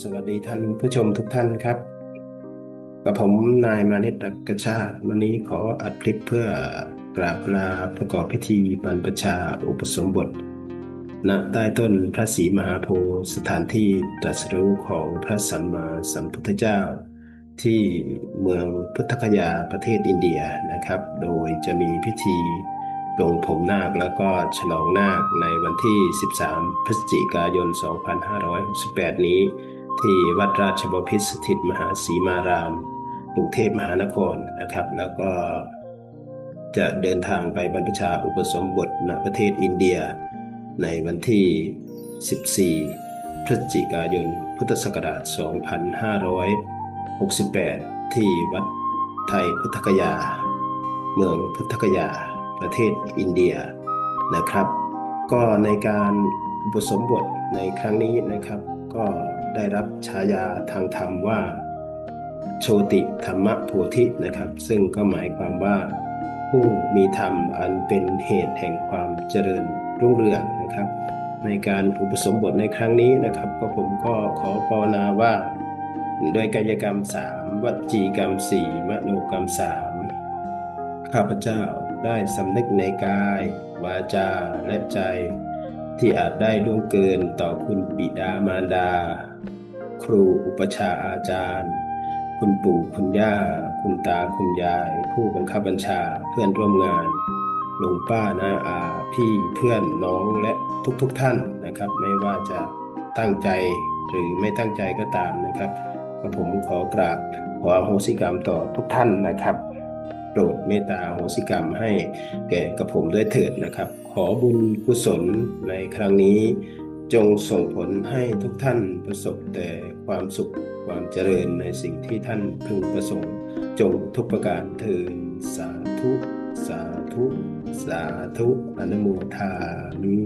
สวัสดีท่านผู้ชมทุกท่านครับ กับผมนายมานิตกชาติวันนี้ขออัดคลิปเพื่อกราบลาประกอบพิธีบรรพชาอุปสมบทณใต้ต้นพระศรีมหาโพธิ์สถานที่ตรัสรู้ของพระสัมมาสัมพุทธเจ้า ที่เมืองพุทธคยาประเทศอินเดียนะครับ โดยจะมีพิธี ลงผมนาคแล้วก็ฉลองนาคในวันที่ 13 พฤศจิกายน 2568 นี้ ที่วัดราชบพิตรสถิตมหาสีมารามกรุงเทพมหานครนะครับ แล้วก็จะเดินทางไปบรรพชาอุปสมบทณประเทศอินเดีย ในวันที่ 14 พฤศจิกายน พุทธศักราช 2568 ที่วัดไทยพุทธคยา เมืองพุทธคยา ประเทศอินเดียนะครับ ก็ในการอุปสมบทในครั้งนี้นะครับ ก็ได้รับฉายาทางธรรมว่า โชติธรรมโพธินะครับ ซึ่งก็หมายความว่า ผู้มีธรรมอันเป็นเหตุแห่งความเจริญรุ่งเรืองนะครับ ในการอุปสมบทในครั้งนี้นะครับ ก็ผมก็ขอภาวนาว่าโดยกายกรรมสามวจีกรรมสี่มโนกรรมสามข้าพเจ้า ได้สำนึกในกาย วาจาและใจ ที่อาจได้ล่วงเกินต่อคุณบิดามารดา ครูอุปชาอาจารย์ คุณปู่คุณย่า คุณตาคุณยาย ผู้บังคับบัญชาเพื่อนร่วมงานลุงป้าน้าอาพี่เพื่อนน้องและทุกๆทท่านนะครับ ไม่ว่าจะตั้งใจหรือไม่ตั้งใจก็ตามนะครับผมขอกราบขออโหสิกรรมต่อทุกท่านนะครับ โปรดเมตตาโหสิกรรมให้แก่กับผมด้วยเถิดนะครับ ขอบุญกุศลในครั้งนี้ จงส่งผลให้ทุกท่านประสบแต่ความสุขความเจริญในสิ่งที่ท่านพึงประสงค์ จงทุกประการเทินสาธุ สาธุ สาธุ อนุโมทามิ